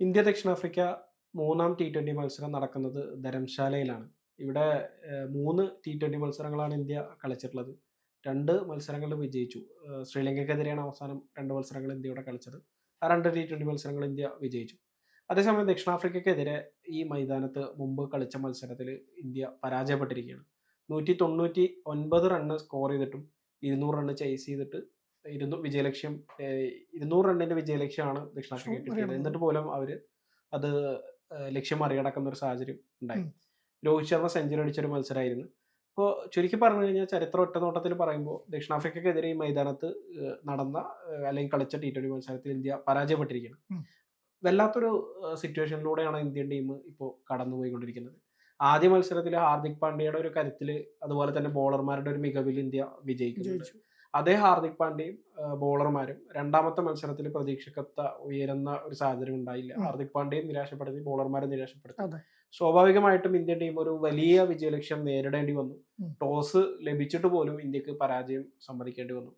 India ദക്ഷിണാഫ്രിക്ക മൂന്നാം T twenty മത്സരം നടക്കുന്നത് ധരംശാലയിലാണ്. ഇവിടെ മൂന്ന് ടി ട്വന്റി മത്സരങ്ങളാണ് ഇന്ത്യ കളിച്ചിട്ടുള്ളത്. രണ്ട് മത്സരങ്ങൾ വിജയിച്ചു. ശ്രീലങ്കയ്ക്കെതിരെയാണ് അവസാനം രണ്ട് മത്സരങ്ങൾ ഇന്ത്യയുടെ കളിച്ചത്. ആ രണ്ട് ടി ട്വന്റി മത്സരങ്ങൾ ഇന്ത്യ വിജയിച്ചു. അതേസമയം ദക്ഷിണാഫ്രിക്കയ്ക്കെതിരെ ഈ മൈതാനത്ത് മുമ്പ് കളിച്ച മത്സരത്തിൽ ഇന്ത്യ പരാജയപ്പെട്ടിരിക്കുകയാണ്. നൂറ്റി തൊണ്ണൂറ്റി ഒൻപത് റണ്ണ് സ്കോർ ചെയ്തിട്ടും ഇരുന്നൂറ് റണ്ണ് ചേസ് ചെയ്തിട്ട് ഇരുന്നൂ വിജയലക്ഷ്യം ഇരുന്നൂറ് റണ്ണിന്റെ വിജയലക്ഷ്യമാണ് ദക്ഷിണാഫ്രിക്ക കിട്ടിയത്. എന്നിട്ട് പോലും അവർ അത് ലക്ഷ്യം മറികടക്കുന്ന ഒരു സാഹചര്യം ഉണ്ടായി. രോഹിത് ശർമ്മ സെഞ്ചുറി അടിച്ചൊരു മത്സരമായിരുന്നു അപ്പോൾ ചുരുക്കി പറഞ്ഞു കഴിഞ്ഞാൽ ചരിത്ര ഒറ്റനോട്ടത്തിൽ പറയുമ്പോൾ ദക്ഷിണാഫ്രിക്കക്കെതിരെ ഈ മൈതാനത്ത് നടന്ന അല്ലെങ്കിൽ കളിച്ച ടി ട്വന്റി മത്സരത്തിൽ ഇന്ത്യ പരാജയപ്പെട്ടിരിക്കുകയാണ്. ഉം. വല്ലാത്തൊരു സിറ്റുവേഷനിലൂടെയാണ് ഇന്ത്യൻ ടീം ഇപ്പോൾ കടന്നുപോയിക്കൊണ്ടിരിക്കുന്നത്. ആദ്യ മത്സരത്തിൽ ഹാർദിക് പാണ്ഡ്യയുടെ ഒരു കരുത്തിൽ അതുപോലെ തന്നെ ബോളർമാരുടെ ഒരു മികവിൽ ഇന്ത്യ വിജയിക്കുന്നുണ്ട്. ജയിച്ചു അതേ ഹാർദിക് പാണ്ഡ്യയും ബോളർമാരും രണ്ടാമത്തെ മത്സരത്തിൽ പ്രതീക്ഷക്കത്ത ഉയരുന്ന ഒരു സാഹചര്യം ഉണ്ടായില്ല. ഹാർദിക് പാണ്ഡ്യയും നിരാശപ്പെടുത്തി ബോളർമാരെ നിരാശപ്പെടുത്തി. സ്വാഭാവികമായിട്ടും ഇന്ത്യൻ ടീം ഒരു വലിയ വിജയലക്ഷ്യം നേരിടേണ്ടി വന്നു. ടോസ് ലഭിച്ചിട്ട് പോലും ഇന്ത്യയ്ക്ക് പരാജയം സമ്മതിക്കേണ്ടി വന്നു.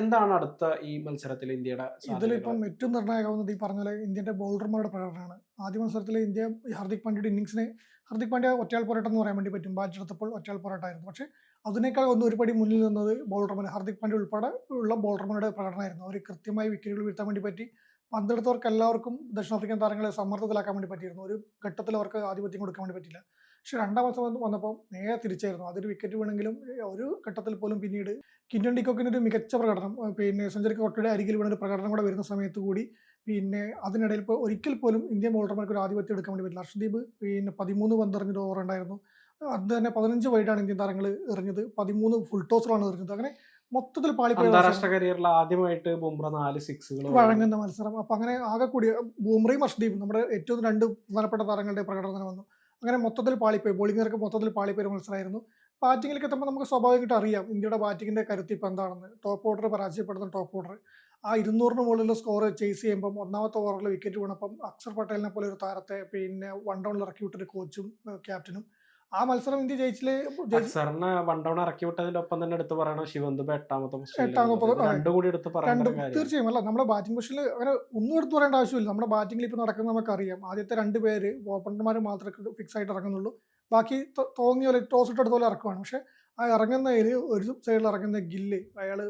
എന്താണ് അടുത്ത ഈ മത്സരത്തിൽ ഇന്ത്യയുടെ ഇതിലിപ്പം ഏറ്റവും നിർണായകമാവുന്നത് ഈ പറഞ്ഞ ഇന്ത്യന്റെ ബൗളർമാരുടെ പ്രകടനമാണ്. ആദ്യ മത്സരത്തിൽ ഇന്ത്യ ഹാർദിക് പാണ്ഡ്യയുടെ ഇന്നിങ്സിനെ ഹാർദിക് പാണ്ഡ്യ ഒറ്റയാൾ പോരാട്ടം എന്ന് പറയാൻ വേണ്ടി പറ്റും. ബാറ്റ് എടുത്തപ്പോൾ ഒറ്റയാൾ പോരാട്ടമായിരുന്നു. പക്ഷേ അതിനേക്കാൾ ഒന്ന് ഒരു പടി മുന്നിൽ നിന്നത് ബൗളർമാർ ഹാർദിക് പാണ്ഡ്യ ഉൾപ്പെടെ ഉള്ള ബോളർമാരുടെ പ്രകടനമായിരുന്നു. അവർ കൃത്യമായി വിക്കറ്റുകൾ വീഴ്ത്താൻ വേണ്ടി പറ്റി. പന്തെടുത്തവർക്ക് എല്ലാവർക്കും ദക്ഷിണാഫ്രിക്കൻ താരങ്ങളെ സമ്മർദ്ദത്തിലാക്കാൻ വേണ്ടി പറ്റിയിരുന്നു. ഒരു ഘട്ടത്തിൽ അവർക്ക് ആധിപത്യം കൊടുക്കാൻ വേണ്ടി പറ്റില്ല. പക്ഷേ രണ്ടാം മത്സരം വന്ന് വന്നപ്പോൾ നേരെ തിരിച്ചായിരുന്നു. അതൊരു വിക്കറ്റ് വീണെങ്കിലും ഒരു ഘട്ടത്തിൽ പോലും പിന്നീട് കിൻഡൻ ഡിക്കോക്കിന് ഒരു മികച്ച പ്രകടനം പിന്നെ സെഞ്ചുറി കോട്ടയുടെ അരികിൽ വീണ ഒരു പ്രകടനം കൂടെ വരുന്ന സമയത്ത് കൂടി പിന്നെ അതിനിടയിൽ ഇപ്പോൾ ഒരിക്കൽ പോലും ഇന്ത്യൻ ബോളർമാർക്ക് ഒരു ആധിപത്യം എടുക്കാൻ വേണ്ടി പറ്റില്ല. ഹർഷദീപ് പിന്നെ പതിമൂന്ന് പന്തെറിഞ്ഞൊരു ഓവർ ഉണ്ടായിരുന്നു. അത് തന്നെ പതിനഞ്ച് വൈഡാണ് ഇന്ത്യൻ താരങ്ങൾ എറിഞ്ഞത്. പതിമൂന്ന് ഫുൾ ടോസറാണ് എറിഞ്ഞത്. അങ്ങനെ മൊത്തത്തിൽ പാളിപ്പോയ അന്താരാഷ്ട്ര കരിയറിൽ ആദ്യമായിട്ട് ബുംറ നാല് സിക്സുകൾ വഴങ്ങുന്ന മത്സരം. അപ്പം അങ്ങനെ ആകെ കൂടി ബുംറയും ഹർഷദീപും നമ്മുടെ ഏറ്റവും രണ്ട് പ്രധാനപ്പെട്ട താരങ്ങളുടെ പ്രകടനം വന്നു. അങ്ങനെ മൊത്തത്തിൽ പാളിപ്പോയി. ബോളിംഗ് നിരക്ക് മൊത്തത്തിൽ പാളിപ്പോയ ഒരു മത്സരമായിരുന്നു ബാറ്റിങ്ങിലേക്ക് എത്തുമ്പോൾ നമുക്ക് സ്വാഭാവികമായിട്ട് അറിയാം ഇന്ത്യയുടെ ബാറ്റിങ്ങിന്റെ കരുത്തി ഇപ്പം എന്താണെന്ന്. ടോപ്പ് ഓർഡർ പരാജയപ്പെടുന്ന ടോപ്പ് ഓർഡർ ആ ഇരുന്നൂറിന് മുകളിലുള്ള സ്കോർ ചേസ് ചെയ്യുമ്പം ഒന്നാമത്തെ ഓവറിൽ വിക്കറ്റ് വീണപ്പം അക്ഷർ പട്ടേലിനെ പോലെ ഒരു താരത്തെ പിന്നെ വൺ ഡൗണിൽ ഇറക്കി വിട്ടൊരു കോച്ചും ക്യാപ്റ്റനും ആ മത്സരം ഇന്ത്യ ജയിച്ചിൽ ജയിച്ച് അക്സറിനെ വൺ ഡൗൺ ഇറക്കി വിട്ടതിന്റെ ഒപ്പം തന്നെ എടുത്തു പറയണം ശിവന്ത് എട്ടാമത്തെ കൂടി എടുത്ത് പറയണം രണ്ട് തീർച്ചയായും. അല്ല നമ്മുടെ ബാറ്റിംഗ് പൊസിഷനിൽ അങ്ങനെ ഒന്നും എടുത്തു പറയേണ്ട ആവശ്യമില്ല. നമ്മുടെ ബാറ്റിംഗിൽ ഇപ്പൊ നടക്കുന്നത് നമുക്കറിയാം. ആദ്യത്തെ രണ്ട് പേര് ഓപ്പണർമാർ മാത്രമേ ഫിക്സ് ആയിട്ട് ഇറങ്ങുന്നുള്ളൂ. ബാക്കി തോന്നിയ പോലെ ടോസ് ഇട്ടെടുത്ത പോലെ ഇറക്കുവാണ്. പക്ഷെ ആ ഇറങ്ങുന്നതിൽ ഒരു സൈഡിൽ ഇറങ്ങുന്ന ഗില്ല് അയാൾ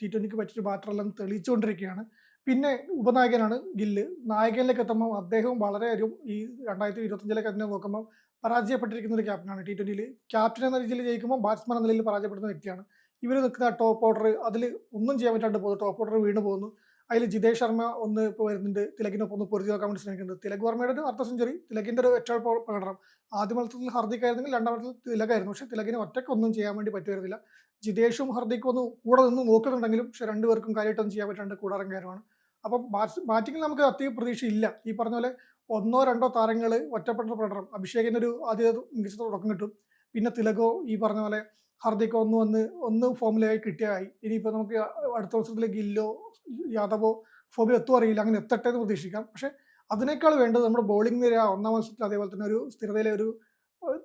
ടി ട്വന്റിക്ക് പറ്റിയൊരു ബാറ്ററെല്ലാം തെളിയിച്ചുകൊണ്ടിരിക്കുകയാണ്. പിന്നെ ഉപനായകനാണ് ഗില്ല്. നായകനിലേക്ക് എത്തുമ്പോൾ അദ്ദേഹവും വളരെയധികം ഈ രണ്ടായിരത്തി ഇരുപത്തഞ്ചിലേക്ക് അതിനെ നോക്കുമ്പോൾ പരാജയപ്പെട്ടിരിക്കുന്ന ഒരു ക്യാപ്റ്റനാണ് ടി ട്വന്റിയിൽ ക്യാപ്റ്റൻ എന്ന രീതിയിൽ ജയിക്കുമ്പോൾ ബാറ്റ്സ്മാൻ എന്ന നിലയിൽ പരാജയപ്പെടുന്ന വ്യക്തിയാണ്. ഇവർ നിൽക്കുന്ന ടോപ്പ് ഓർഡർ അതിൽ ഒന്നും ചെയ്യാൻ പറ്റാണ്ട് പോകുന്നു. ടോപ്പ് ഓർഡർ വീണ് പോകുന്നു. അതിൽ ജിതേഷ് ശർമ്മ ഒന്ന് ഇപ്പോൾ വരുന്നുണ്ട്. തിലകിനൊപ്പം ഒന്ന് പൊരുതി നോക്കാൻ വേണ്ടി ശ്രമിക്കുന്നുണ്ട്. തിലക് വർമ്മയുടെ ഒരു അർദ്ധ സെഞ്ചുറി തിലകിന്റെ ഒരു ഒറ്റ പ്രകടനം ആദ്യ മത്സരത്തിൽ ഹർദിക് ആയിരുന്നെങ്കിൽ രണ്ടാം മത്സരത്തിൽ തിലകായിരുന്നു പക്ഷേ തിലകിന് ഒറ്റയ്ക്ക് ഒന്നും ചെയ്യാൻ വേണ്ടി പറ്റുമായിരുന്നില്ല. ജിതേഷും ഹർദിക്കും ഒന്ന് കൂടെ നിന്ന് നോക്കുന്നുണ്ടെങ്കിലും പക്ഷേ രണ്ടുപേർക്കും കാര്യമായിട്ടൊന്നും ചെയ്യാൻ പറ്റാണ്ട് കൂടാറും കാര്യമാണ് അപ്പം ബാറ്റിങ്ങിൽ നമുക്ക് അധികം പ്രതീക്ഷയില്ല. ഈ പറഞ്ഞ പോലെ ഒന്നോ രണ്ടോ താരങ്ങൾ ഒറ്റപ്പെട്ട പ്രകടനം. അഭിഷേകിന് ഒരു ആദ്യ മികച്ച തുടക്കം കിട്ടും. പിന്നെ തിലകോ ഈ പറഞ്ഞ പോലെ ഹർദിക്കോ ഒന്ന് വന്ന് ഒന്ന് ഫോമിലായി കിട്ടിയായി. ഇനിയിപ്പോൾ നമുക്ക് അടുത്ത മത്സരത്തിൽ ഗില്ലോ യാദവോ ഫോമിൽ എത്തുമോ അറിയില്ല. അങ്ങനെ എത്തട്ടെ എന്ന് പ്രതീക്ഷിക്കാം. പക്ഷെ അതിനേക്കാൾ വേണ്ടത് നമ്മുടെ ബോളിംഗ് നിര ഒന്നാം മത്സരത്തിൽ അതേപോലെ തന്നെ ഒരു സ്ഥിരതയിലെ ഒരു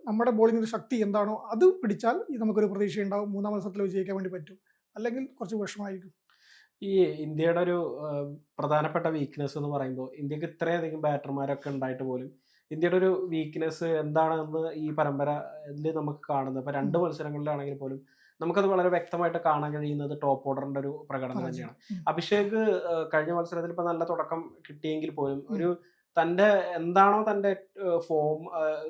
നമ്മുടെ ബോളിംഗിന്റെ ശക്തി എന്താണോ അത് പിടിച്ചാൽ നമുക്കൊരു പ്രതീക്ഷയുണ്ടാവും. മൂന്നാം മത്സരത്തിൽ വിജയിക്കാൻ വേണ്ടി പറ്റും. അല്ലെങ്കിൽ കുറച്ച് വിഷമമായിരിക്കും. ഈ ഇന്ത്യയുടെ ഒരു പ്രധാനപ്പെട്ട വീക്ക്നെസ് എന്ന് പറയുമ്പോൾ ഇന്ത്യയ്ക്ക് ഇത്രയധികം ബാറ്റർമാരൊക്കെ ഉണ്ടായിട്ട് പോലും ഇന്ത്യയുടെ ഒരു വീക്ക്നെസ് എന്താണെന്ന് ഈ പരമ്പരയിൽ നമുക്ക് കാണുന്നത്. ഇപ്പൊ രണ്ട്. മത്സരങ്ങളിലാണെങ്കിൽ പോലും നമുക്കത് വളരെ വ്യക്തമായിട്ട് കാണാൻ കഴിയുന്നത് ടോപ്പ് ഓർഡറിന്റെ ഒരു പ്രകടനം തന്നെയാണ്. അഭിഷേക് കഴിഞ്ഞ മത്സരത്തിൽ ഇപ്പൊ നല്ല തുടക്കം കിട്ടിയെങ്കിൽ പോലും ഒരു തന്റെ എന്താണോ തന്റെ ഫോം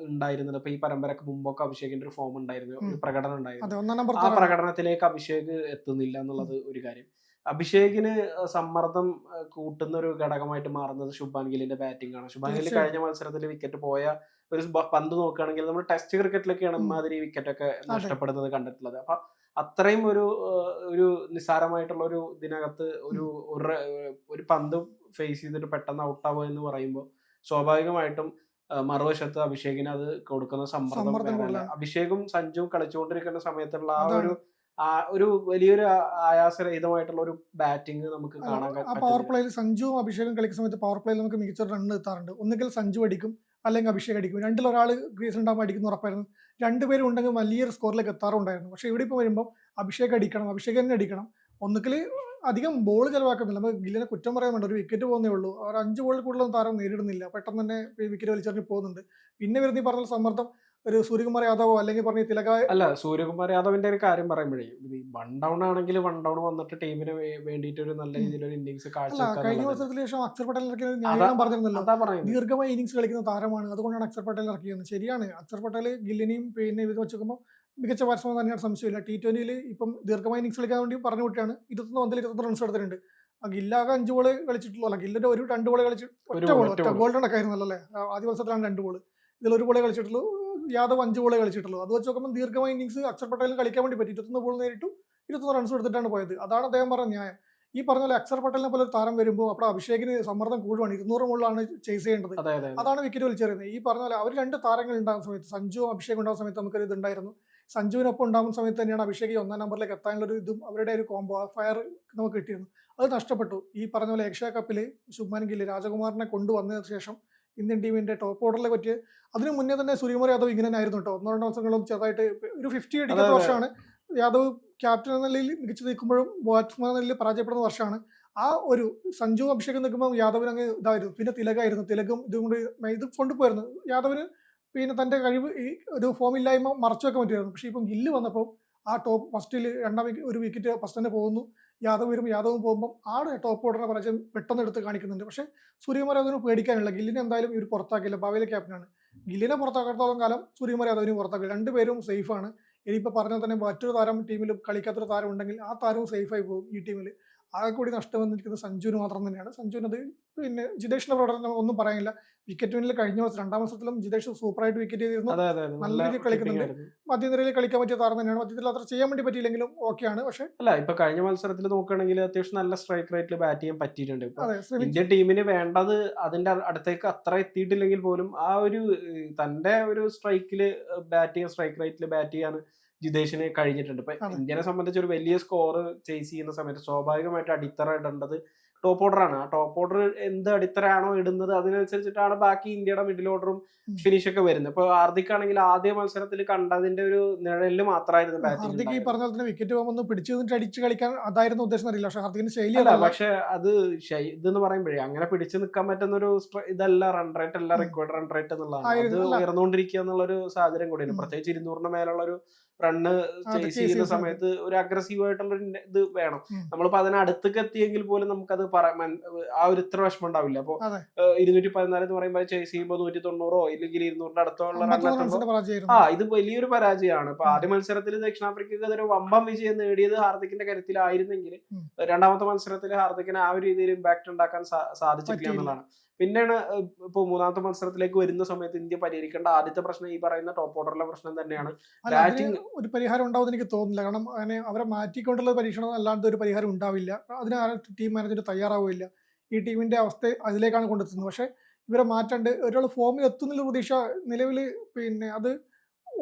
ഉണ്ടായിരുന്നത്. ഇപ്പൊ ഈ പരമ്പരക്ക് മുമ്പൊക്കെ അഭിഷേകിന്റെ ഒരു ഫോം ഉണ്ടായിരുന്നു. ഒരു പ്രകടനം ഉണ്ടായിരുന്നു. ആ പ്രകടനത്തിലേക്ക് അഭിഷേക് എത്തുന്നില്ല എന്നുള്ളത് ഒരു കാര്യം. അഭിഷേകിന് സമ്മർദ്ദം കൂട്ടുന്ന ഒരു ഘടകമായിട്ട് മാറുന്നത് ശുഭാൻ ഗില്ലിന്റെ ബാറ്റിംഗ് ആണ്. ശുഭാൻ ഗില്ല് കഴിഞ്ഞ മത്സരത്തിൽ വിക്കറ്റ് പോയ ഒരു പന്ത് നോക്കുകയാണെങ്കിൽ നമ്മൾ ടെസ്റ്റ് ക്രിക്കറ്റിലൊക്കെയാണ് ഉം. ഇമാതിരി വിക്കറ്റ് ഒക്കെ നഷ്ടപ്പെടുന്നത് കണ്ടിട്ടുള്ളത്. അപ്പൊ അത്രയും ഒരു ഒരു നിസ്സാരമായിട്ടുള്ള ഒരു ഇതിനകത്ത് ഒരു ഒരു പന്ത് ഫേസ് ചെയ്തിട്ട് പെട്ടെന്ന് ഔട്ടാവുക എന്ന് പറയുമ്പോൾ സ്വാഭാവികമായിട്ടും മറുവശത്ത് അഭിഷേകിന് അത് കൊടുക്കുന്ന സമ്മർദ്ദം. അഭിഷേകും സഞ്ജുവും കളിച്ചുകൊണ്ടിരിക്കുന്ന സമയത്തുള്ള ആ ഒരു ഒരു വലിയൊരു ആയാസരഹിതമായിട്ടുള്ള ഒരു ബാറ്റിംഗ് നമുക്ക് കാണാൻ ആ പവർ പ്ലേയിൽ സഞ്ജുവും അഭിഷേകും കളിക്കുന്ന സമയത്ത് പവർ പ്ലേയിൽ നമുക്ക് മികച്ച റൺ എത്താറുണ്ട്. ഒന്നുകിൽ സഞ്ജു അടിക്കും അല്ലെങ്കിൽ അഭിഷേക് അടിക്കും. രണ്ടിൽ ഒരാൾ ഗ്രീസ് ഉണ്ടാകുമ്പോൾ അടിക്കുന്ന ഉറപ്പായിരുന്നു. രണ്ടുപേരും ഉണ്ടെങ്കിൽ വലിയൊരു സ്കോറിലേക്ക് എത്താറുണ്ടായിരുന്നു. പക്ഷേ ഇവിടെ ഇപ്പോൾ വരുമ്പോൾ അഭിഷേക് അടിക്കണം അഭിഷേക് തന്നെ അടിക്കണം. ഒന്നുകിൽ അധികം ബോൾ ചെലവാക്കുന്നില്ല നമുക്ക് ഗില്ലിനെ കുറ്റം പറയാൻ വേണ്ട. ഒരു വിക്കറ്റ് പോകുന്നേ ഉള്ളൂ. അവർ അഞ്ച് ബോളിൽ കൂടുതലൊന്നും താരം നേരിടുന്നില്ല. പെട്ടെന്ന് തന്നെ വിക്കറ്റ് വലിച്ചെറിഞ്ഞ് പോകുന്നുണ്ട്. പിന്നെ വരുന്ന ഈ പറഞ്ഞ സമ്മർദ്ദം ഒരു സൂര്യകുമാർ യാദവോ അല്ലെങ്കിൽ പറഞ്ഞ തിലക അല്ല സൂര്യകുമാർ യാദവിന്റെ ഒരു കാര്യം പറയുമ്പോഴേ ഈ വൺ ഡൗൺ ആണെങ്കിൽ വൺ ഡൗൺ വന്നിട്ട് ടീമിന് വേണ്ടിയിട്ട് ഒരു നല്ല രീതിയിലൊരു ഇന്നിങ്സ് കഴിഞ്ഞ മത്സരത്തിന് ശേഷം അക്ഷർ പട്ടേൽ പറഞ്ഞിരുന്നല്ലോ. ദീർഘമായി ഇന്നിങ്സ് കളിക്കുന്ന താരമാണ്. അതുകൊണ്ടാണ് അക്ഷർ പട്ടേൽ ഇറക്കിയത്. ശരിയാണ്. അക്ഷർ പട്ടേൽ ഗില്ലിനെയും പിന്നെ ഇത് വെച്ച് നോക്കുമ്പോൾ മികച്ച ബാറ്റ്സ്മാൻ തന്നെയാണ്. സംശയമില്ല. ടി ട്വന്റിയിൽ ഇപ്പം ദീർഘമായി ഇന്നിങ്സ് കളിക്കാൻ വേണ്ടി പറഞ്ഞു വിട്ടാണ്. ഇരുപത്തൊന്ന് പന്തിൽ ഇരുപത്തൊന്ന് റൺസ് എടുത്തിട്ടുണ്ട്. ഗില്ലാകെ അഞ്ച് ബോൾ കളിച്ചിട്ടുള്ളൂ. അല്ല ഗില്ലിന്റെ ഒരു രണ്ട് ബോൾ കളിച്ചു ഒറ്റ ബോൾ ഒറ്റ ഗോൾഡ്. ഗോൾഡൻ അല്ലേ ആദ്യ മത്സരത്തിലാണ് രണ്ട് ബോൾ ഇതിൽ ഒരു ബോളേ കളിച്ചിട്ടുള്ളൂ. യാദവ് അഞ്ച് ബോളേ കളിച്ചിട്ടുള്ളൂ. അത് വെച്ച് നോക്കുമ്പോൾ ദീർഘമായ ഇന്നിങ്സ് അക്ഷർ പട്ടേലിന് കളിക്കാൻ വേണ്ടി പറ്റി. ഇരുപത്തൊന്ന് ബോൾ നേരിട്ടു ഇരുപത്തൊന്ന് റൺസ് എടുത്തിട്ടാണ് പോയത്. അതാണ് അദ്ദേഹം പറഞ്ഞ ന്യായം. ഈ പറഞ്ഞ പോലെ അക്ഷർ പട്ടേലിനെ പോലെ ഒരു താരം വരുമ്പോൾ അവിടെ അഭിഷേകിന് സമ്മർദ്ദം കൂടുവാണ്. ഇരുന്നൂറ് മുകളിലാണ് ചേസ് ചെയ്യേണ്ടത്. അതെ അതെ അതെ. അതാണ് വിക്കറ്റ് വലിച്ചെറിയുന്നത്. ഈ പറഞ്ഞ പോലെ അവർ രണ്ട് താരങ്ങൾ ഉണ്ടാകുന്ന സമയത്ത് സഞ്ജുവും അഭിഷേകും ഉണ്ടാകുന്ന സമയത്ത് നമുക്കൊരു ഇതുണ്ടായിരുന്നു സഞ്ജുവിനൊപ്പം ഉണ്ടാകുന്ന സമയത്ത് തന്നെയാണ് അഭിഷേക് ഒന്നാം നമ്പറിലേക്ക് എത്താനുള്ള ഒരു ഇതും അവരുടെ ഒരു കോംബോ ആ ഫയർ നമുക്ക് കിട്ടിയിരുന്നു. അത് നഷ്ടപ്പെട്ടു. ഈ പറഞ്ഞ പോലെ ഏഷ്യ കപ്പിൽ ശുഭ്മാൻ ഗില്ല് രാജകുമാറിനെ കൊണ്ടുവന്നതിന് ശേഷം ഇന്ത്യൻ ടീമിന്റെ ടോപ്പ് ഓർഡറിലെ പറ്റിയ അതിനു മുന്നേ തന്നെ സൂര്യകുമാർ യാദവ് ഇങ്ങനെ ആയിരുന്നു കേട്ടോ. ഒന്നോ രണ്ടോ മത്സരങ്ങളും ചെറുതായിട്ട് ഒരു ഫിഫ്റ്റി അടിക്കുന്ന. വർഷമാണ് യാദവ് ക്യാപ്റ്റൻ എന്ന നിലയിൽ മികച്ചു നിൽക്കുമ്പോഴും ബാറ്റ്സ്മാൻ നിലയിൽ പരാജയപ്പെടുന്ന വർഷമാണ്. ആ ഒരു സഞ്ജു അഭിഷേകം നിൽക്കുമ്പോൾ യാദവിന് അങ്ങ് ഇതായിരുന്നു. പിന്നെ തിലകായിരുന്നു. തിലകും ഇതും കൊണ്ട് ഇത് കൊണ്ടുപോയിരുന്നു. യാദവിന് പിന്നെ തന്റെ കഴിവ് ഈ ഒരു ഫോം ഇല്ലായ്മ മറച്ചു വെക്കാൻ പറ്റുമായിരുന്നു പക്ഷേ ഇപ്പം ഗില്ല് വന്നപ്പോൾ ആ ടോപ്പ് ഫസ്റ്റിൽ രണ്ടാം ഒരു വിക്കറ്റ് ഫസ്റ്റ് തന്നെ പോകുന്നു. യാദവ് വരുമ്പോൾ യാദവും പോകുമ്പോൾ ആണ് ടോപ്പ് ഓർഡറിനെ പരാജയം പെട്ടെന്ന് എടുത്ത് കാണിക്കുന്നുണ്ട്. പക്ഷേ സൂര്യകുമാർ യാദവിന് പേടിക്കാനില്ല. ഗില്ലിനെ എന്തായാലും ഇവർ പുറത്താക്കില്ല. ഭാവിയിലെ ക്യാപ്റ്റനാണ് ഗില്ലിനെ പുറത്താക്കാത്തോളം കാലം സൂര്യകുമാർ യാദവിനെ പുറത്താക്കില്ല. രണ്ടുപേരും സേഫാണ് ഇനിയിപ്പോൾ പറഞ്ഞാൽ തന്നെ മറ്റൊരു താരം ടീമിൽ കളിക്കാത്തൊരു താരം ഉണ്ടെങ്കിൽ ആ താരവും സേഫായി പോകും ഈ ടീമിൽ ആകെ കൂടി നഷ്ടം വന്നിരിക്കുന്നത് സഞ്ജുവിന് മാത്രം തന്നെയാണ്. സഞ്ജുവിന് അത് പിന്നെ ജിതേഷിന്റെ പ്രകടനം ഒന്നും പറയാനില്ല. വിക്കറ്റ് വിനിൽ കഴിഞ്ഞ മത്സരം രണ്ടാം മത്സരത്തിലും ജിതേഷ് സൂപ്പറായിട്ട് വിക്കറ്റ് ചെയ്തിരുന്നു. നല്ല രീതിയിൽ കളിക്കുന്നുണ്ട്. മധ്യനിരയിൽ കളിക്കാൻ പറ്റിയ താരം തന്നെയാണ്. മധ്യത്തിൽ അത്ര ചെയ്യാൻ വേണ്ടി പറ്റിയില്ലെങ്കിലും ഓക്കെയാണ് പക്ഷെ അല്ല ഇപ്പൊ കഴിഞ്ഞ മത്സരത്തിൽ നോക്കുകയാണെങ്കിൽ അത്യാവശ്യം നല്ല സ്ട്രൈക്ക് റേറ്റിൽ ബാറ്റ് ചെയ്യാൻ പറ്റിയിട്ടുണ്ട്. ഇന്ത്യൻ ടീമിന് വേണ്ടത് അതിന്റെ അടുത്തേക്ക് അത്ര എത്തിയിട്ടില്ലെങ്കിൽ പോലും ആ ഒരു തന്റെ ഒരു സ്ട്രൈക്കിൽ ബാറ്റ് ചെയ്യാൻ സ്ട്രൈക്ക് റേറ്റിൽ ബാറ്റ് ചെയ്യാൻ ജിതേഷിന് കഴിഞ്ഞിട്ടുണ്ട്. ഇപ്പൊ ഇന്ത്യനെ സംബന്ധിച്ച് ഒരു വലിയ സ്കോർ ചേസ് ചെയ്യുന്ന സമയത്ത് സ്വാഭാവികമായിട്ട് അടിത്തറ ഇടേണ്ടത് ടോപ്പ് ഓർഡർ ആണ്. ആ ടോപ്പ് ഓർഡർ എന്ത് അടിത്തറയാണോ ഇടുന്നത് അതിനനുസരിച്ചിട്ടാണ് ബാക്കി ഇന്ത്യയുടെ മിഡിൽ ഓർഡറും. ഫിനിഷ് ഒക്കെ വരുന്നത്. ഇപ്പൊ ഹാർദിക് ആണെങ്കിൽ ആദ്യ മത്സരത്തിൽ കണ്ടതിന്റെ ഒരു നിഴലിൽ മാത്രമായിരുന്നു ഹാർദിക് ഈ പറഞ്ഞ പോലെ വിക്കറ്റ് പോകുമ്പോൾ പിടിച്ചു നിന്നിട്ട് അടിച്ച് കളിക്കാൻ അതായിരുന്നു ഉദ്ദേശം അറിയില്ല. പക്ഷെ ഹാർദിക്കിന് ശൈലി അല്ല പക്ഷെ അത് ഇതെന്ന് പറയുമ്പോഴേ അങ്ങനെ പിടിച്ചു നിൽക്കാൻ പറ്റുന്ന ഒരു ഇതല്ല റൺ റേറ്റ് അല്ല റെക്കോർഡ് റൺ റേറ്റ് എന്നുള്ളതാണ്. അത് ഉയർന്നുകൊണ്ടിരിക്കുക എന്നുള്ള ഒരു സാഹചര്യം കൂടിയാണ്. പ്രത്യേകിച്ച് ഇരുന്നൂറിന് മേലുള്ള ഒരു റണ്ണ് ചേസ് ചെയ്യുന്ന സമയത്ത്. ഒരു അഗ്രസീവ് ആയിട്ടുള്ള ഇത് വേണം. നമ്മളിപ്പോ അതിനടുത്തേക്ക് എത്തിയെങ്കിൽ പോലും നമുക്കത് പറ- ആ ഒരു ഇത്ര വിഷമം ഉണ്ടാവില്ല. അപ്പൊ. ഇരുന്നൂറ്റി പതിനാല് എന്ന് പറയുമ്പോൾ ചേസ് ചെയ്യുമ്പോൾ നൂറ്റി തൊണ്ണൂറോ ഇല്ലെങ്കിൽ ഇരുന്നൂറിന്റെ അടുത്തുള്ള അമ്പത്തൊന്ന് ആ ഇത് വലിയൊരു പരാജയമാണ്. ഇപ്പൊ ആദ്യ മത്സരത്തിൽ ദക്ഷിണാഫ്രിക്കക്ക് ഒരു വമ്പം വിജയം നേടിയത് ഹാർദിക്കിന്റെ കരുത്തിലായിരുന്നെങ്കിൽ. രണ്ടാമത്തെ മത്സരത്തിൽ ഹാർദിക്കിന് ആ ഒരു രീതിയിൽ ഇമ്പാക്ട് ഉണ്ടാക്കാൻ സാധിച്ചിട്ടില്ല എന്നുള്ളതാണ്. പിന്നെയാണ് ഇപ്പൊ മൂന്നാമത്തെ മത്സരത്തിലേക്ക് വരുന്ന സമയത്ത് ഇന്ത്യ പരിഹരിക്കേണ്ട ആദ്യത്തെ പ്രശ്നം ഈ പറയുന്ന ടോപ്പ് ഓർഡറിലെ പ്രശ്നം തന്നെയാണ്. ബാറ്റിംഗ് ഒരു പരിഹാരം ഉണ്ടാവും എനിക്ക് തോന്നുന്നില്ല. കാരണം അങ്ങനെ അവരെ മാറ്റിക്കൊണ്ടുള്ള പരീക്ഷണം അല്ലാണ്ട് ഒരു പരിഹാരം ഉണ്ടാവില്ല. അതിന് ടീം മാനേജർ തയ്യാറാവില്ല ഈ ടീമിന്റെ അവസ്ഥ അതിലേക്കാണ് കൊണ്ടെത്തുന്നത്. പക്ഷേ ഇവരെ മാറ്റാണ്ട് ഒരാൾ ഫോമിൽ എത്തുന്നുള്ള പ്രതീക്ഷ നിലവിൽ പിന്നെ അത്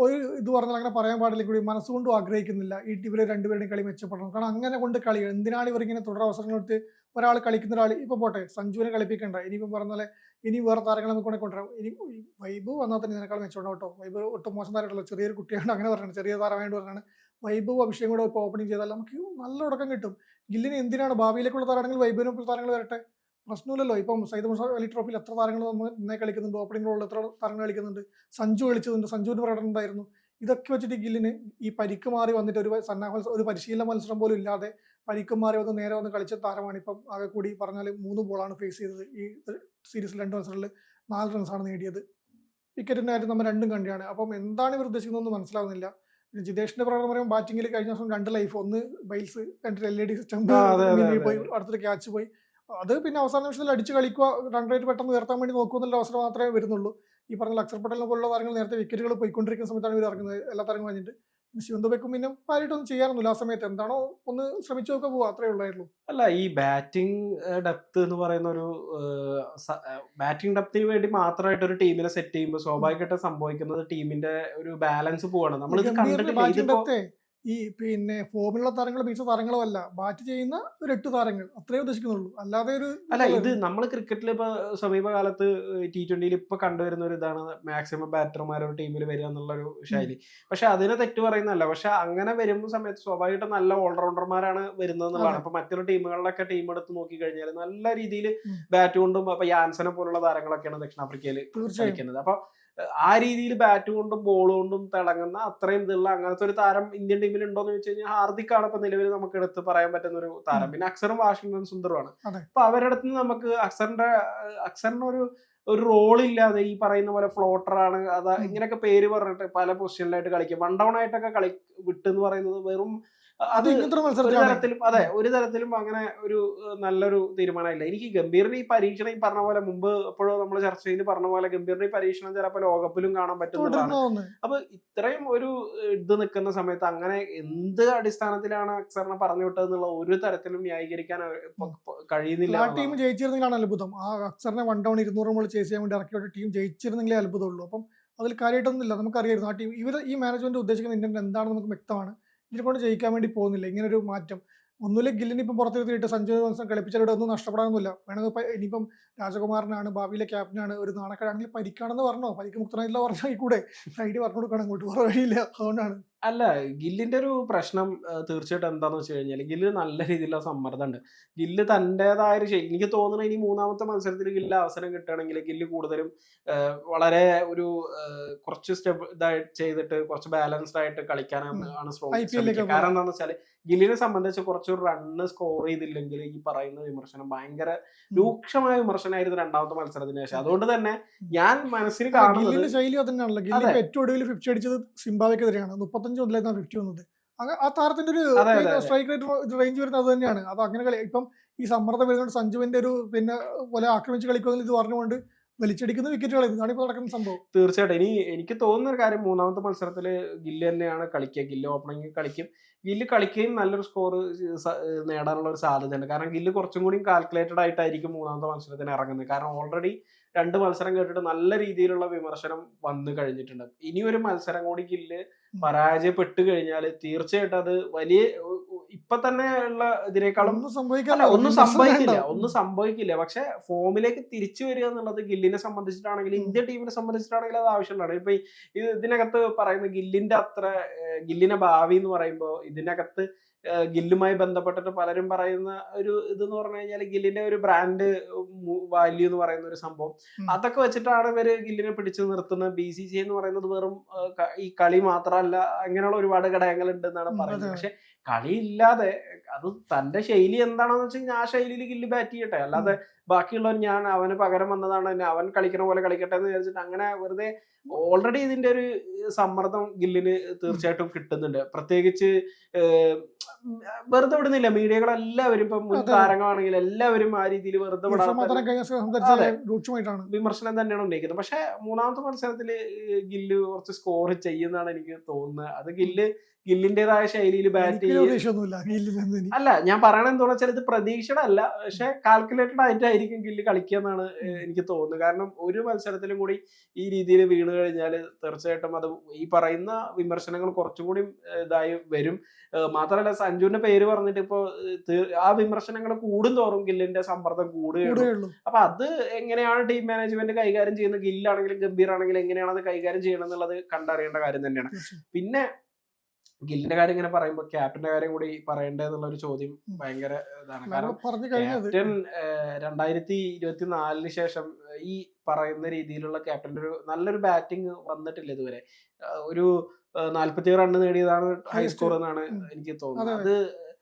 ഒരു ഇത് പറഞ്ഞാൽ അങ്ങനെ പറയാൻ പാടില്ല. കൂടി മനസ്സുകൊണ്ടും ആഗ്രഹിക്കുന്നില്ല. ഈ ടീമിലെ രണ്ടുപേരുടെയും കളി മെച്ചപ്പെടണം. കാരണം അങ്ങനെ കൊണ്ട് കളി എന്തിനാണ് ഇവർ ഇങ്ങനെ തുടർ അവസരങ്ങൾ എടുത്ത് ഒരാൾ കളിക്കുന്ന ഒരാൾ? ഇപ്പൊ പോട്ടെ സഞ്ജുവിനെ കളിപ്പിക്കണ്ട. ഇനിയിപ്പം പറഞ്ഞാൽ ഇനി വേറെ താരങ്ങളെ നമുക്ക് കൊണ്ടേ കൊണ്ടുവരാം. ഇനി വൈബ് വന്നാൽ തന്നെ ഇതിനേക്കാൾ മെച്ചപ്പെടണം കേട്ടോ. വൈബ് ഒട്ടും മോശം താരമല്ലോ. ചെറിയൊരു കുട്ടിയാണ് അങ്ങനെ പറയുന്നത് ചെറിയ താരമായിട്ട് പറഞ്ഞാണ് വൈബ് അഭിഷേകം കൂടെ ഇപ്പോൾ ഓപ്പണിംഗ് ചെയ്താൽ നമുക്ക് നല്ല ഉടക്കം കിട്ടും. ഗില്ലിന് എന്തിനാണ് ഭാവിയിലേക്കുള്ള താരങ്ങൾ? വൈബിനെ താരങ്ങൾ വരട്ടെ. പ്രശ്നമില്ലല്ലോ. ഇപ്പം സൈദ് മുഷ അലി ട്രോഫിയിൽ എത്ര താരങ്ങൾ നന്നായി കളിക്കുന്നുണ്ട് ഓപ്പണിംഗ് റോളിൽ എത്ര താരങ്ങൾ കളിക്കുന്നുണ്ട് സഞ്ജു കളിച്ചതുണ്ട് സഞ്ജുവിന് പ്രകടനം ഉണ്ടായിരുന്നു. ഇതൊക്കെ വെച്ചിട്ട് ഗില്ലിന് ഈ പരിക്ക് മാറി വന്നിട്ട് ഒരു സന്നാഹ മത്സരം ഒരു പരിശീലന മത്സരം പോലും ഇല്ലാതെ പരിക്ക് മാറി വന്ന് നേരെ വന്ന് കളിച്ച താരമാണ് ഇപ്പം ആകെ കൂടി പറഞ്ഞാൽ മൂന്ന് ബോളാണ് ഫേസ് ചെയ്തത്. ഈ സീരീസിൽ രണ്ട് മത്സരങ്ങളിൽ നാല് റൺസാണ് നേടിയത്. വിക്കറ്റിന്റെ കാര്യം നമ്മൾ രണ്ടും കണ്ടിയാണ്. അപ്പം എന്താണ് ഇവർ ഉദ്ദേശിക്കുന്നതെന്ന് മനസ്സിലാവുന്നില്ല. ജിതേഷിന്റെ പ്രകടനം പറയുമ്പോൾ ബാറ്റിംഗിൽ കഴിഞ്ഞ ദിവസം രണ്ട് ലൈഫ് ഒന്ന് ബൈൽസ് രണ്ട് എൽ ഇ ഡി അതെ, പോയി അടുത്തൊരു ക്യാച്ച് പോയി. അത് പിന്നെ അവസാന നിമിഷത്തിൽ അടിച്ച് കളിക്കുക റൺ റേറ്റ് പെട്ടെന്ന് ഉയർത്താൻ വേണ്ടി നോക്കുന്നുള്ള അവസരം മാത്രമേ വരുന്നുള്ളൂ. ഈ പറഞ്ഞ അക്ഷർ പട്ടേലിനെ പോലുള്ള താരങ്ങൾ നേരത്തെ വിക്കറ്റുകൾ പോയിക്കൊണ്ടിരിക്കുന്ന സമയത്താണ് ഇവർ ഇറങ്ങുന്നത്. എല്ലാ താരങ്ങളും കഴിഞ്ഞിട്ട് ശിവന്തുബയ്ക്കും പിന്നെ കാര്യമായിട്ടൊന്നും ചെയ്യാറൊന്നുമില്ല ആ സമയത്ത്. എന്താണോ ഒന്ന് ശ്രമിച്ചു നോക്കാൻ പോവുക അത്രേ ഉള്ളായിരുന്നു അല്ല ഈ ബാറ്റിംഗ് ഡെപ്ത് എന്ന് പറയുന്ന ഒരു ബാറ്റിംഗ് ഡെപ്തിന് വേണ്ടി മാത്രമായിട്ട് ഒരു ടീമിനെ സെറ്റ് ചെയ്യുമ്പോൾ സ്വാഭാവികമായിട്ടും സംഭവിക്കുന്നത് ടീമിന്റെ ഒരു ബാലൻസ് പോവാണ്. ഗംഭീറിന്റെ കണ്ടിട്ടില്ല. ഈ പിന്നെ ഫോമിലുള്ള താരങ്ങൾ മികച്ച താരങ്ങളോ അല്ല ബാറ്റ് ചെയ്യുന്ന ഒരു എട്ട് താരങ്ങൾ. അത്രേ ഉദ്ദേശിക്കുന്നുള്ളൂ. അല്ലാതെ ഒരു അല്ല ഇത് നമ്മൾ ക്രിക്കറ്റിൽ ഇപ്പൊ സമീപകാലത്ത് ടി ട്വന്റിയിൽ ഇപ്പൊ കണ്ടുവരുന്ന ഒരു ഇതാണ്. മാക്സിമം ബാറ്റർമാർ ഒരു ടീമിൽ വരിക എന്നുള്ള ഒരു ശൈലി. പക്ഷെ അതിനെ തെറ്റ് പറയുന്നല്ല പക്ഷെ അങ്ങനെ വരുമ്പോൾ സമയത്ത് സ്വാഭാവികമായിട്ടും നല്ല ഓൾറൗണ്ടർമാരാണ് വരുന്നത് എന്നുള്ളതാണ്. അപ്പൊ മറ്റൊരു ടീമുകളിലൊക്കെ ടീം എടുത്ത് നോക്കി കഴിഞ്ഞാൽ നല്ല രീതിയിൽ ബാറ്റ് കൊണ്ടും അപ്പൊ യാൻസനെ പോലുള്ള താരങ്ങളൊക്കെയാണ് ദക്ഷിണാഫ്രിക്കയിൽ തീർച്ചയായിരിക്കുന്നത് അപ്പൊ ആ രീതിയിൽ ബാറ്റ് കൊണ്ടും ബോൾ കൊണ്ടും തിളങ്ങുന്ന അത്രയും ഇതുള്ള അങ്ങനത്തെ ഒരു താരം ഇന്ത്യൻ ടീമിൽ ഉണ്ടോന്ന് വെച്ച് കഴിഞ്ഞാൽ ഹാർദിക്കാണ് ഇപ്പൊ നിലവിൽ നമുക്ക് എടുത്ത് പറയാൻ പറ്റുന്ന ഒരു താരം. പിന്നെ അക്സറും വാഷിംഗ്ടൺ സുന്ദറുമാണ്. അപ്പൊ അവരുടെ അടുത്ത് നമുക്ക് അക്സറിന്റെ അക്സറിനൊരു അക്സറിന് ഒരു ഒരു റോൾ ഇല്ലാതെ ഈ പറയുന്ന പോലെ ഫ്ലോട്ടർ ആണ്. അതാ ഇങ്ങനെയൊക്കെ പേര് പറഞ്ഞിട്ട് പല പൊസിഷനിലായിട്ട് കളിക്കും. വൺ ഡൗൺ ആയിട്ടൊക്കെ കളി വിട്ടെന്ന് പറയുന്നത് വെറും അത് ഇങ്ങനത്തെ തരത്തിലും അതെ ഒരു തരത്തിലും അങ്ങനെ ഒരു നല്ലൊരു തീരുമാനമില്ല. എനിക്ക് ഗംഭീറിന് ഈ പരീക്ഷണം ഈ പറഞ്ഞ പോലെ മുമ്പ് എപ്പോഴും നമ്മൾ ചർച്ച ചെയ്ത് പറഞ്ഞ പോലെ ഗംഭീറിന് ഈ പരീക്ഷണം ചിലപ്പോൾ ലോകകപ്പിലും കാണാൻ പറ്റുന്നതാണ്. അപ്പൊ ഇത്രയും ഒരു ഇത് നിൽക്കുന്ന സമയത്ത് അങ്ങനെ എന്ത് അടിസ്ഥാനത്തിലാണ് അക്സറിനെ പറഞ്ഞു വിട്ടതെന്നുള്ള ഒരു തരത്തിലും ന്യായീകരിക്കാൻ കഴിയുന്നില്ല ആ ടീം. ജയിച്ചിരുന്നെങ്കിലാണ് അത്ഭുതം. ആ അക്സറിനെ വൺ ഡൗൺ ഇരുന്നൂറ് മുകളിൽ ചേസ് ചെയ്യാൻ വേണ്ടി ഇറക്കിയ ടീം ജയിച്ചിരുന്നെങ്കിലേ അത്ഭുതമുള്ളൂ. അപ്പം അതിൽ കാര്യമായിട്ടൊന്നുമില്ല. നമുക്കറിയായിരുന്നു ആ ടീം ഇവർ ഈ മാനേജ്മെന്റ് ഉദ്ദേശിക്കുന്ന ഇന്ത്യൻ എന്താണെന്ന് നമുക്ക് വ്യക്തമാണ്. ഇതിനെ കൊണ്ട് ജയിക്കാൻ വേണ്ടി പോകുന്നില്ല. ഇങ്ങനെ ഒരു മാറ്റം. ഒന്നുമില്ല ഗില്ലിന് ഇപ്പം പുറത്തിരുത്തിയിട്ട് സഞ്ജു വംശം കളിപ്പിച്ചാലും ഒന്നും നഷ്ടപ്പെടാനൊന്നുമില്ല. വേണമെങ്കിൽ ഇനിയിപ്പം രാജകുമാരനാണ് ഭാവിയിലെ ക്യാപ്റ്റനാണ് ഒരു നാണക്കേടാണെങ്കിൽ പരിക്കാണെന്ന് പറഞ്ഞോ? പരിക്ക് മുക്തനായിട്ടുള്ള പറഞ്ഞാൽ കൂടെ സൈഡ് പറഞ്ഞു കൊടുക്കണം അങ്ങോട്ട് വേറെ വഴിയില്ല അതുകൊണ്ടാണ്. അല്ല ഗില്ലിന്റെ ഒരു പ്രശ്നം തീർച്ചയായിട്ടും എന്താന്ന് വെച്ച് കഴിഞ്ഞാൽ ഗില്ല് നല്ല രീതിയിലുള്ള സമ്മർദ്ദം ഉണ്ട് ഗില്ല് തന്റെതായ ഒരു ശൈലി എനിക്ക് തോന്നുന്നു ഇനി മൂന്നാമത്തെ മത്സരത്തിൽ ഗില്ല് അവസരം കിട്ടുകയാണെങ്കിൽ ഗില്ല് കൂടുതലും വളരെ ഒരു കുറച്ച് സ്റ്റെപ്പ് ഇതായിട്ട് ചെയ്തിട്ട് കുറച്ച് ബാലൻസ്ഡ് ആയിട്ട് കളിക്കാനാണ്. ആണ് ശ്രമിക്കുന്നത് കാരണം എന്താണെന്ന് വെച്ചാൽ ഗില്ലിനെ സംബന്ധിച്ച് കുറച്ച് റണ്ണ് സ്കോർ ചെയ്തില്ലെങ്കിൽ ഈ പറയുന്ന വിമർശനം ഭയങ്കര രൂക്ഷമായ വിമർശനമായിരുന്നു രണ്ടാമത്തെ മത്സരത്തിന് ശേഷം. അതുകൊണ്ട് തന്നെ ഞാൻ മനസ്സിൽ കാണുന്നത് ശൈലി അതന്നെയാണല്ലോ ഏറ്റവും ഒടുവിൽ ഫിഫ്റ്റി അടിച്ചത് സിംബാബ്വെക്കെതിരെയാണ്. മുപ്പത്തഞ്ച് മുതലായിരുന്നു ഫിഫ്റ്റി വന്നത്. അങ്ങനെ ആ താരത്തിന്റെ ഒരു. സ്ട്രൈക്ക് റേറ്റ് റേഞ്ച് വരുന്നത് അത് തന്നെയാണ്. അത് അങ്ങനെ കളി ഇപ്പം ഈ സമ്മർദ്ദം വരുന്നതുകൊണ്ട് സഞ്ജുവിന്റെ ഒരു പിന്നെ പോലെ ആക്രമിച്ച് കളിക്കുമെന്ന് ഇത് പറഞ്ഞുകൊണ്ട് വലിച്ചടിക്കുന്ന വിക്കറ്റുകൾ ഇതാണ് ഇപ്പോൾ നടക്കുന്ന സംഭവം. തീർച്ചയായിട്ടും. ഇനി എനിക്ക് തോന്നുന്ന ഒരു കാര്യം മൂന്നാമത്തെ മത്സരത്തിൽ ഗില്ല് തന്നെയാണ് കളിക്കുക. ഗില്ല് ഓപ്പണിംഗ് കളിക്കും. ഗില്ല് കളിക്കുകയും നല്ലൊരു സ്കോർ നേടാനുള്ള ഒരു സാധ്യതയുണ്ട്. കാരണം ഗില്ല് കുറച്ചും കൂടി കാൽക്കുലേറ്റഡ് ആയിട്ടായിരിക്കും മൂന്നാമത്തെ മത്സരത്തിന് ഇറങ്ങുന്നത്. കാരണം ഓൾറെഡി രണ്ട് മത്സരം കേട്ടിട്ട് നല്ല രീതിയിലുള്ള വിമർശനം വന്നു കഴിഞ്ഞിട്ടുണ്ട്. ഇനി ഒരു മത്സരം കൂടി കില്ല് പരാജയപ്പെട്ട് കഴിഞ്ഞാൽ തീർച്ചയായിട്ടും അത് വലിയ ഇപ്പൊ തന്നെ ഉള്ള ഇതിനേക്കാളും സംഭവിക്കില്ല ഒന്നും സംഭവിക്കില്ല. ഒന്നും സംഭവിക്കില്ല. പക്ഷെ ഫോമിലേക്ക് തിരിച്ചു വരിക എന്നുള്ളത് ഗില്ലിനെ സംബന്ധിച്ചിട്ടാണെങ്കിലും ഇന്ത്യ ടീമിനെ സംബന്ധിച്ചിട്ടാണെങ്കിൽ അത് ആവശ്യമുള്ളതാണ്. ഇപ്പൊ ഇതിനകത്ത് പറയുന്ന ഗില്ലിന്റെ അത്ര ഗില്ലിനെ ഗില്ലിന്റെ ഭാവി എന്ന് പറയുമ്പോൾ ഇതിനകത്ത് ഗില്ലുമായി ബന്ധപ്പെട്ടിട്ട് പലരും പറയുന്ന ഒരു ഇതെന്ന് പറഞ്ഞു കഴിഞ്ഞാൽ ഗില്ലിന്റെ ഒരു ബ്രാൻഡ് വാല്യൂ എന്ന് പറയുന്ന ഒരു സംഭവം. അതൊക്കെ വെച്ചിട്ടാണ് ഇവർ ഗില്ലിനെ പിടിച്ചു നിർത്തുന്നത്. ബി സി സി എന്ന് പറയുന്നത് വെറും ഈ കളി മാത്രമല്ല അങ്ങനെയുള്ള ഒരുപാട് ഘടകങ്ങൾ ഉണ്ടെന്നാണ് എന്നാണ് പറയുന്നത്. പക്ഷെ കളിയില്ലാതെ അത് തന്റെ ശൈലി എന്താണെന്ന് വെച്ചാൽ ഞാൻ ആ ശൈലിയിൽ ഗില്ല് ബാറ്റ് ചെയ്യട്ടെ. അല്ലാതെ ബാക്കിയുള്ളവർ ഞാൻ അവന് പകരം വന്നതാണ് എന്നെ അവൻ കളിക്കണ പോലെ കളിക്കട്ടെ എന്ന് വിചാരിച്ചിട്ട് അങ്ങനെ വെറുതെ ഓൾറെഡി ഇതിന്റെ ഒരു സമ്മർദ്ദം ഗില്ലിന് തീർച്ചയായിട്ടും കിട്ടുന്നുണ്ട്. പ്രത്യേകിച്ച് വെറുതെ വിടുന്നില്ല. മീഡിയകളെല്ലാവരും ഇപ്പം മുൻ താരങ്ങളാണെങ്കിൽ എല്ലാവരും ആ രീതിയിൽ വെറുതെ വിടാൻ വിമർശനം തന്നെയാണ് ഉന്നയിക്കുന്നത്. പക്ഷെ മൂന്നാമത്തെ മത്സരത്തിൽ ഗില്ല് കുറച്ച് സ്കോർ ചെയ്യുന്നതാണ് എനിക്ക് തോന്നുന്നത്. അത് ഗില്ല് ഗില്ലിന്റേതായ ശൈലിയിൽ ബാറ്റ് ചെയ്യും. അല്ല ഞാൻ പറയണത് എന്താ വെച്ചാൽ ഇത് പ്രതീക്ഷയുടെ അല്ല പക്ഷെ കാൽക്കുലേറ്റഡ് ആയിട്ടായിരിക്കും ഗില്ല് കളിക്കുക എന്നാണ് എനിക്ക് തോന്നുന്നത്. കാരണം ഒരു മത്സരത്തിലും കൂടി ഈ രീതിയിൽ വീണ് കഴിഞ്ഞാൽ തീർച്ചയായിട്ടും അത് ഈ പറയുന്ന വിമർശനങ്ങൾ കുറച്ചും കൂടി ഇതായി വരും. മാത്രമല്ല സഞ്ജുവിന്റെ പേര് പറഞ്ഞിട്ട് ഇപ്പോൾ ആ വിമർശനങ്ങൾ കൂടും തോറും ഗില്ലിന്റെ സമ്മർദ്ദം കൂടുകയുള്ളൂ. അപ്പൊ അത് എങ്ങനെയാണ് ടീം മാനേജ്മെന്റ് കൈകാര്യം ചെയ്യുന്നത്? ഗില്ലാണെങ്കിലും ഗംഭീർ ആണെങ്കിലും എങ്ങനെയാണ് അത് കൈകാര്യം ചെയ്യണം എന്നുള്ളത് കണ്ടറിയേണ്ട കാര്യം തന്നെയാണ്. പിന്നെ ഗില്ലിന്റെ കാര്യം ഇങ്ങനെ പറയുമ്പോൾ ക്യാപ്റ്റന്റെ കാര്യം കൂടി പറയേണ്ടതെന്നുള്ള ഒരു ചോദ്യം ഭയങ്കര ഇതാണ്. കാരണം ക്യാപ്റ്റൻ രണ്ടായിരത്തി ഇരുപത്തി നാലിന് ശേഷം ഈ പറയുന്ന രീതിയിലുള്ള ക്യാപ്റ്റന്റെ ഒരു നല്ലൊരു ബാറ്റിംഗ് വന്നിട്ടില്ല ഇതുവരെ. ഒരു നാല്പത്തി റണ്ണ് നേടിയതാണ് ഹൈ സ്കോർ. എന്നാണ് എനിക്ക് തോന്നുന്നത്. അത്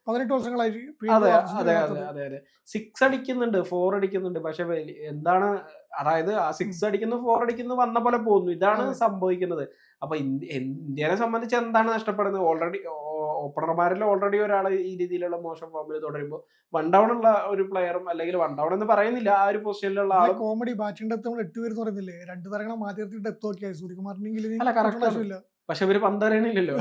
പതിനെട്ട് വർഷങ്ങളായി അതെ അതെ അതെ അതെ അതെ. സിക്സ് അടിക്കുന്നുണ്ട് ഫോർ അടിക്കുന്നുണ്ട്. പക്ഷെ എന്താണ് അതായത് ആ സിക്സ് അടിക്കുന്നു ഫോർ അടിക്കുന്നു വന്ന പോലെ പോകുന്നു. ഇതാണ് സംഭവിക്കുന്നത്. അപ്പൊ ഇന്ത്യനെ സംബന്ധിച്ച് എന്താണ് നഷ്ടപ്പെടുന്നത്? ഓൾറെഡി ഓപ്പണർമാരിൽ ഓൾറെഡി ഒരാൾ ഈ രീതിയിലുള്ള മോശം ഫോമിൽ തുടരുമ്പോൾ വൺ ഡൗൺ ഉള്ള ഒരു പ്ലെയറും അല്ലെങ്കിൽ വൺ ഡൗൺ എന്ന് പറയുന്നില്ല ആ ഒരു പൊസിഷനിലുള്ള ആ കോമഡി ബാറ്റിംഗ് ഡെപ്ത് നമ്മൾ എട്ട് പേര് പറയുന്നില്ലേ? രണ്ട് തരങ്ങളെ മാറ്റി നിർത്തി ഡെത്ത് നോക്കിയായി സൂര്യകുമാറിനെങ്കിൽ പക്ഷെ ഇവർ പന്തറിയണില്ലല്ലോ.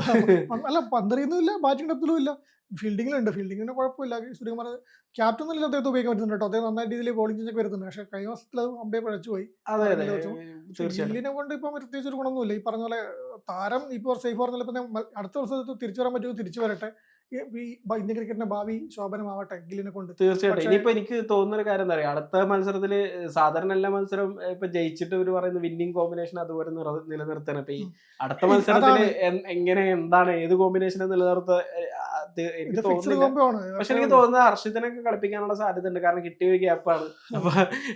അല്ല പന്തറിയുന്നില്ല ബാറ്റിംഗ് ഡെപ്തിലും ഇല്ല. ഫീൽഡിങ്ങിലുണ്ട് ഫീൽഡിങ്ങിന് കുഴപ്പമില്ല. സൂര്യകുമാർ ക്യാപ്റ്റൻ നല്ല അദ്ദേഹത്തെ ഉപയോഗിക്കാൻ പറ്റുന്നുണ്ട് കേട്ടോ. അദ്ദേഹം നന്നായി രീതിയിൽ ബോളിംഗ് ചേഞ്ചൊക്കെ വരുന്നുണ്ട്. പക്ഷെ കഴിഞ്ഞ വർഷത്തിൽ അത് അമ്പേ പഴച്ചു പോയി. അതെ അതെ. വെച്ചു. കൊണ്ട് ഇപ്പം പ്രത്യേകിച്ച് ഒരു ഗുണമൊന്നുമില്ല. ഈ പറഞ്ഞ പോലെ താരം ഇപ്പോൾ സേഫ് പറഞ്ഞാൽ ഇപ്പം അടുത്ത ദിവസം തിരിച്ചു വരാൻ പറ്റുമോ തിരിച്ചു വരട്ടെ. ഈ ഇന്ത്യൻ ക്രിക്കറ്റിന്റെ ഭാവി ശോഭനമാവട്ടെ ഗില്ലിനെ കൊണ്ട്. തീർച്ചയായിട്ടും. ഇനിയിപ്പോ എനിക്ക് തോന്നുന്ന ഒരു കാര്യം എന്താ പറയാ അടുത്ത മത്സരത്തിൽ സാധാരണ എല്ലാ മത്സരം ഇപ്പൊ ജയിച്ചിട്ട് ഇവർ പറയുന്ന വിന്നിംഗ് കോമ്പിനേഷൻ അതുപോലെ നിലനിർത്തണം. ഇപ്പൊ ഈ അടുത്ത മത്സരത്തിൽ എങ്ങനെ എന്താണ് ഏത് കോമ്പിനേഷൻ നിലനിർത്ത അത് എനിക്ക് തോന്നുന്നില്ല. പക്ഷെ എനിക്ക് തോന്നുന്നത് ഹർഷിത്തിനൊക്കെ കളിപ്പിക്കാനുള്ള സാധ്യത ഉണ്ട്. കാരണം കിട്ടിയ ഒരു ഗ്യാപ്പാണ് അപ്പൊ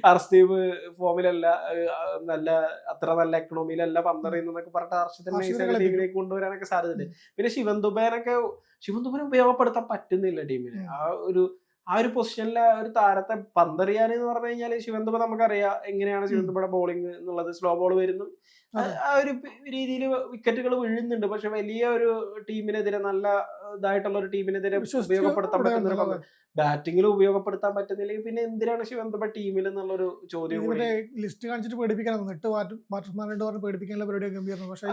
ഹർഷദീപ് ഫോമിലല്ല നല്ല അത്ര നല്ല എക്കണോമിയിലല്ല പന്തറിയുന്നൊക്കെ പറഞ്ഞിട്ട് ഹർഷിത്തിനെ ടീമിലേക്ക് കൊണ്ടുവരാനൊക്കെ സാധ്യതയുണ്ട്. പിന്നെ ശിവൻ ദുബൈനൊക്കെ ശിവൻ ദുബൈനെ ഉപയോഗപ്പെടുത്താൻ പറ്റുന്നില്ല ടീമിന്. ആ ഒരു ആ ഒരു പൊസിഷനിലെ ഒരു താരത്തെ പന്തറിയാൻ എന്ന് പറഞ്ഞു കഴിഞ്ഞാൽ ശിവന്തുപ നമുക്കറിയാം എങ്ങനെയാണ് ശിവന്തുപയുടെ. ബോളിംഗ് എന്നുള്ളത്. സ്ലോ ബോൾ വരുന്നു. ആ- ഒരു രീതിയിൽ വിക്കറ്റുകൾ വീഴുന്നുണ്ട്. പക്ഷെ വലിയ ഒരു ടീമിനെതിരെ നല്ല ഇതായിട്ടുള്ള ഒരു ടീമിനെതിരെ ഉപയോഗപ്പെടുത്താൻ പറ്റുന്ന ബാറ്റിംഗിൽ ഉപയോഗപ്പെടുത്താൻ പറ്റുന്നില്ലെങ്കിൽ പിന്നെ എന്തിനാണ് ശിവന്തപ്പ ടീമിൽ എന്നുള്ളൊരു ചോദ്യം ലിസ്റ്റ് കാണിച്ചിട്ട് പേടിപ്പിക്കാനാണ് എട്ട് ബാറ്റർമാരുടെ പറഞ്ഞ് പേടിപ്പിക്കാനുള്ള പരിപാടി ഗംഭീരമാണ് പക്ഷേ.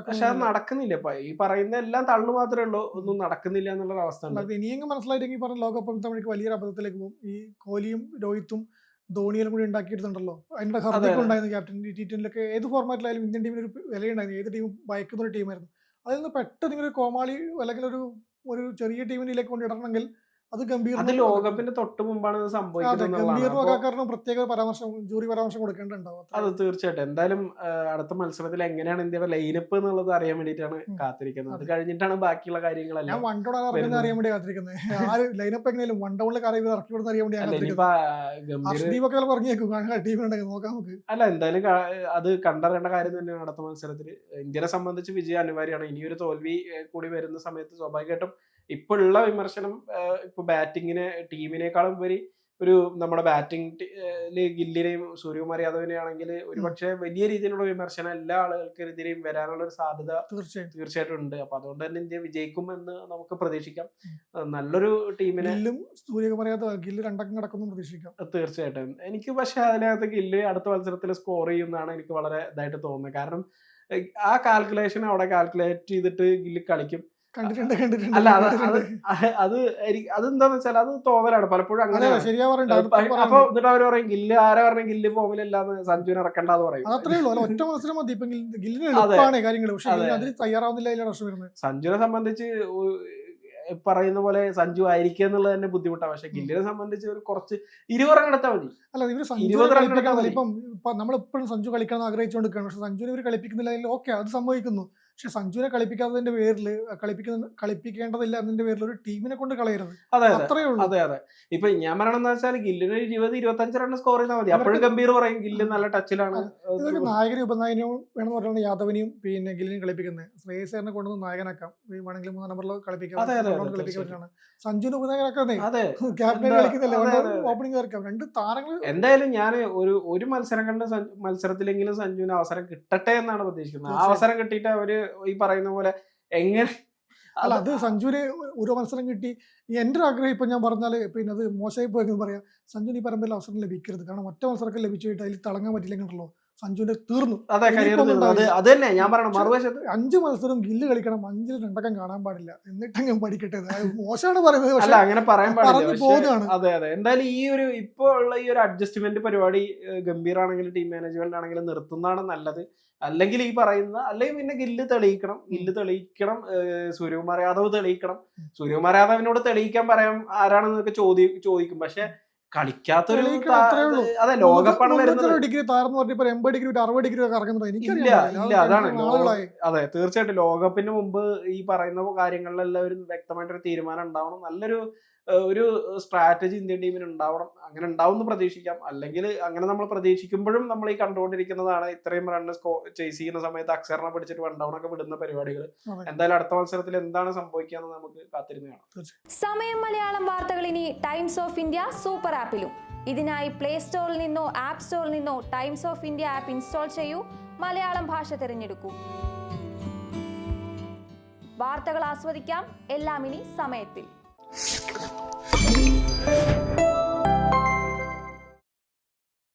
പക്ഷെ അത് നടക്കുന്നില്ല. ഇപ്പൊ ഈ പറയുന്ന എല്ലാം തള്ളു മാത്രമേ ഉള്ളൂ. ഒന്നും നടക്കുന്നില്ല എന്നുള്ള അവസ്ഥ ഉണ്ട്. ഇനിയെങ്കിലും മനസ്സിലായിട്ടെങ്കിൽ പറഞ്ഞ ലോകകപ്പ് തമിഴ്ക്ക് വലിയൊരു അബദ്ധത്തിലേക്ക് പോകും. ഈ കോഹ്ലിയും രോഹിത്തും ധോണിയിലും കൂടി ഉണ്ടാക്കിയിട്ടുണ്ടല്ലോ. അതിന്റെ ഉണ്ടായിരുന്നു ക്യാപ്റ്റൻ ടി ട്വന്റിലൊക്കെ ഏത് ഫോർമാറ്റിലായാലും ഇന്ത്യൻ ടീമിന് ഒരു വിലയുണ്ടായിരുന്നു. ഏത് ടീമും ഭയക്കുന്ന ഒരു ടീമായിരുന്നു അതിൽ നിന്ന് പെട്ടെന്ന് ഇങ്ങനെ ഒരു കോമാളി അല്ലെങ്കിൽ ഒരു ഒരു ചെറിയ ടീമിനിലേക്ക് കൊണ്ടിടണമെങ്കിൽ അത് ഗംഭീർ അത് ലോകകപ്പിന്റെ തൊട്ട് മുമ്പാണ് സംഭവിക്കുന്നത് പ്രത്യേക പരാമർശം ജൂറി പരാമർശം കൊടുക്കേണ്ടതുണ്ടാവും അത് തീർച്ചയായിട്ടും. എന്തായാലും അടുത്ത മത്സരത്തിൽ എങ്ങനെയാണ് ഇന്ത്യയുടെ ലൈനപ്പ് എന്നുള്ളത് അറിയാൻ വേണ്ടിയിട്ടാണ് കാത്തിരിക്കുന്നത്. അത്. കഴിഞ്ഞിട്ടാണ് ബാക്കിയുള്ള ഞാൻ കാര്യങ്ങളെല്ലാം വൺ ഡൗൺ ഇറങ്ങുന്ന അറിയാൻ വേണ്ടി കാത്തിരിക്കുന്നത് ലൈനപ്പ് എങ്ങനെയാലും വൺ ഡൗണിൽ കാര്യം ഇറക്കി വിടുന്ന അറിയാൻ വേണ്ടി ഞാൻ പറഞ്ഞേക്കും ടീമിനുണ്ടെങ്കിൽ നോക്കാം നമുക്ക്. അല്ല എന്തായാലും അത് കണ്ടറിയേണ്ട കാര്യം തന്നെയാണ് അടുത്ത മത്സരത്തിൽ ഇന്ത്യനെ സംബന്ധിച്ച് വിജയം അനിവാര്യമാണ്. ഇനിയൊരു തോൽവി കൂടി വരുന്ന സമയത്ത് സ്വാഭാവികമായിട്ടും ഇപ്പൊ ഉള്ള വിമർശനം ഇപ്പൊ ബാറ്റിങ്ങിനെ ടീമിനേക്കാളും ഉപരി ഒരു നമ്മുടെ ബാറ്റിംഗ് ഗില്ലിനെയും സൂര്യകുമാർ യാദവിനെ ആണെങ്കിൽ ഒരുപക്ഷെ വലിയ രീതിയിലുള്ള വിമർശനം എല്ലാ ആളുകൾക്കെതിരെയും വരാനുള്ള ഒരു സാധ്യത തീർച്ചയായും. തീർച്ചയായിട്ടും ഉണ്ട്. അപ്പൊ അതുകൊണ്ട് തന്നെ ഇന്ത്യ വിജയിക്കും എന്ന് നമുക്ക് പ്രതീക്ഷിക്കാം. നല്ലൊരു ടീമിനെ സൂര്യകുമാർ യാദവ് ഗില്ല് രണ്ടക്കം കിടക്കുന്നു പ്രതീക്ഷിക്കാം. തീർച്ചയായിട്ടും. എനിക്ക് പക്ഷെ അതിനകത്ത് ഗില്ല് അടുത്ത മത്സരത്തിൽ സ്കോർ ചെയ്യുന്നതാണ് എനിക്ക് വളരെ ഇതായിട്ട് തോന്നുന്നത്. കാരണം ആ കാൽക്കുലേഷൻ അവിടെ കാൽക്കുലേറ്റ് ചെയ്തിട്ട് ഗില്ല് കളിക്കും. കണ്ടിട്ടുണ്ട് കണ്ടിട്ടുണ്ട് അല്ല അത് അതെന്താന്ന് വെച്ചാൽ അത് തോന്നലാണ്. പലപ്പോഴും അങ്ങനെ ശരിയാ അപ്പൊ എന്നിട്ട് അവർ പറയും ഗില്ല് ആരാ പറഞ്ഞ? ഗില്ല് ഫോമിലല്ലാന്ന് സഞ്ജുവിനെ ഇറക്കണ്ടെന്ന് പറയും. അതത്രേ ഉള്ളൂ. ഒറ്റ മത്സരം മതി ഇപ്പൊ ഗിൽ- ഗില്ലിന് അതെ. എളുപ്പമാണ് കാര്യങ്ങൾ പക്ഷെ അതിന് തയ്യാറാവുന്നില്ല അതിലാണ് പ്രശ്നം വരുന്നത്. സഞ്ജുവിനെ സംബന്ധിച്ച് പറയുന്ന പോലെ സഞ്ജു ആയിരിക്കുക എന്നുള്ളത് തന്നെ ബുദ്ധിമുട്ടാണ്. പക്ഷെ ഗില്ലിനെ സംബന്ധിച്ച് ഒരു കുറച്ച് ഇരുപത് റൺ എടുത്താൽ മതി. അല്ല ഇവർ എടുക്കാൻ ഇപ്പം നമ്മൾ നമ്മളെപ്പോഴും സഞ്ജു കളിക്കണം ആഗ്രഹിച്ചുകൊണ്ടിരിക്കുകയാണ്. പക്ഷെ സഞ്ജുവിനെ ഇവർ കളിപ്പിക്കുന്നില്ല. ഓക്കെ അത് സംഭവിക്കുന്നു പക്ഷെ സഞ്ജുവിനെ കളിപ്പിക്കാത്തതിന്റെ പേരിൽ കളിപ്പിക്കുന്ന കളിപ്പിക്കേണ്ടതില്ല എന്നതിന്റെ പേരിൽ ഒരു ടീമിനെ കൊണ്ട് കളയരുത്. അതെ അതെ. അത്രേ ഉള്ളൂ. അതെ അതെ. ഇപ്പൊ ഞാൻ പറയണമെന്ന് വെച്ചാൽ ഗില്ലിന് ഒരു ഇരുപത് ഇരുപത്തഞ്ച് റൺ സ്കോർ ചെയ്താൽ മതി. അപ്പോഴും ഗംഭീർ പറയും ഗില്ല് നല്ല ടച്ചിലാണ് ഇതൊരു നായകനും ഉപനായകനും വേണമെന്ന് പറഞ്ഞാൽ യാദവിനെയും പിന്നെ ഗില്ലിനെയും കളിപ്പിക്കുന്നത്. ശ്രേയസേറിനെ കൊണ്ടുവന്ന് നായകനാക്കാം. വേണമെങ്കിൽ മൂന്നാം നമ്പറിൽ കളിപ്പിക്കാം. കളിപ്പിക്കാൻ തീർച്ചയായും. ഉപനായകനാക്കുന്നേ. അതെ. ക്യാപ്റ്റൻ കളിക്കുന്നില്ല. ഓപ്പണിംഗ് തീർക്കാം രണ്ട് താരങ്ങൾ എന്തായാലും ഞാൻ ഒരു ഒരു മത്സരം കണ്ട മത്സരത്തിലെങ്കിലും സഞ്ജുവിന് അവസരം കിട്ടട്ടെ എന്നാണ് പ്രതീക്ഷിക്കുന്നത്. ആ അവസരം കിട്ടിയിട്ട് അവർ ഈ പറയുന്ന പോലെ എങ്ങനെ അല്ല അത് സഞ്ജുവിന് ഒരു മത്സരം കിട്ടി. എന്റെ ഒരു ആഗ്രഹം ഇപ്പൊ ഞാൻ പറഞ്ഞാൽ പിന്നെ അത് മോശമായി പോയെന്ന് പറയാം. സഞ്ജുവിന് ഈ പരമ്പരയിൽ അവസരം ലഭിക്കരുത്. കാരണം ഒറ്റ മത്സരമൊക്കെ ലഭിച്ചിട്ട് അതിൽ തിളങ്ങാൻ പറ്റില്ലെങ്കിലോ സഞ്ജുവിന്റെ തീർന്നു. അതെ തന്നെ ഞാൻ പറയണം മറുവശത്ത് അഞ്ച് മത്സരം ഗില്ല് കളിക്കണം അഞ്ചിൽ രണ്ടക്കം കാണാൻ പാടില്ല. എന്നിട്ടങ്ങ് പഠിക്കട്ടെ. അത് മോശമാണ് പറയുന്നത്. അല്ല അങ്ങനെ പറയാൻ പാടില്ല. അതെ അതെ. എന്തായാലും ഈ ഒരു ഇപ്പോ ഉള്ള ഈ ഒരു അഡ്ജസ്റ്റ്മെന്റ് പരിപാടി ഗംഭീറാണെങ്കിലും ടീം മാനേജ്മെന്റ് ആണെങ്കിലും നിർത്തുന്നതാണ് നല്ലത്. അല്ലെങ്കിൽ ഈ പറയുന്ന അല്ലെങ്കിൽ പിന്നെ ഗില്ല് തെളിയിക്കണം ഗില്ല് തെളിയിക്കണം സൂര്യകുമാർ യാദവ് തെളിയിക്കണം. സൂര്യകുമാർ യാദവിനോട് തെളിയിക്കാൻ പറയാം ആരാണെന്നൊക്കെ ചോദി ചോദിക്കും. പക്ഷെ കളിക്കാത്തൊരു. അതെ ലോകപ്പണം വരുന്നത് ഡിഗ്രി താർന്ന് പറഞ്ഞപ്പോൾ എൺപത് ഡിഗ്രി അറുപത് ഡിഗ്രി ഒക്കെ ഇല്ല ഇല്ല അതാണ്. അതെ തീർച്ചയായിട്ടും ലോകകപ്പിന് മുമ്പ് ഈ പറയുന്ന കാര്യങ്ങളിലെല്ലാം ഒരു വ്യക്തമായിട്ടൊരു തീരുമാനം ഉണ്ടാവണം. നല്ലൊരു ഒരു സ്ട്രാറ്റജി ഇന്ത്യൻ ടീമിന് ഉണ്ടാവണം. അങ്ങനെ ഉണ്ടാവും എന്ന് പ്രതീക്ഷിക്കാം. അല്ലെങ്കിൽ അങ്ങനെ നമ്മൾ പ്രതീക്ഷിക്കുമ്പോഴും നമ്മൾ ഈ കണ്ടുകൊണ്ടിരിക്കുന്നതാണ് ഇത്രയും റണ്ണ് സ്കോ ചേസ് ചെയ്യുന്ന സമയത്ത് അക്സറിനെ പിടിച്ചിട്ട് വൺ ഡൗൺ ഒക്കെ വിടുന്ന പരിപാടികൾ എന്തായാലും അടുത്ത മത്സരത്തിൽ എന്താണ് സംഭവിക്കുക എന്ന് നമുക്ക് കാത്തിരുന്ന് കാണാം. സമയം മലയാളം വാർത്തകൾ ഇനി ടൈംസ് ഓഫ് ഇന്ത്യ സൂപ്പർ ആപ്പിലും ഇതിനായി പ്ലേ സ്റ്റോറിൽ നിന്നോ ആപ്പ് സ്റ്റോറിൽ നിന്നോ Times of India app install ചെയ്യൂ. മലയാളം ഭാഷ തിരഞ്ഞെടുക്കൂ. വാർത്തകൾ ആസ്വദിക്കാം. എല്ലാം ഇനി സമയത്തിൽ. Thank you.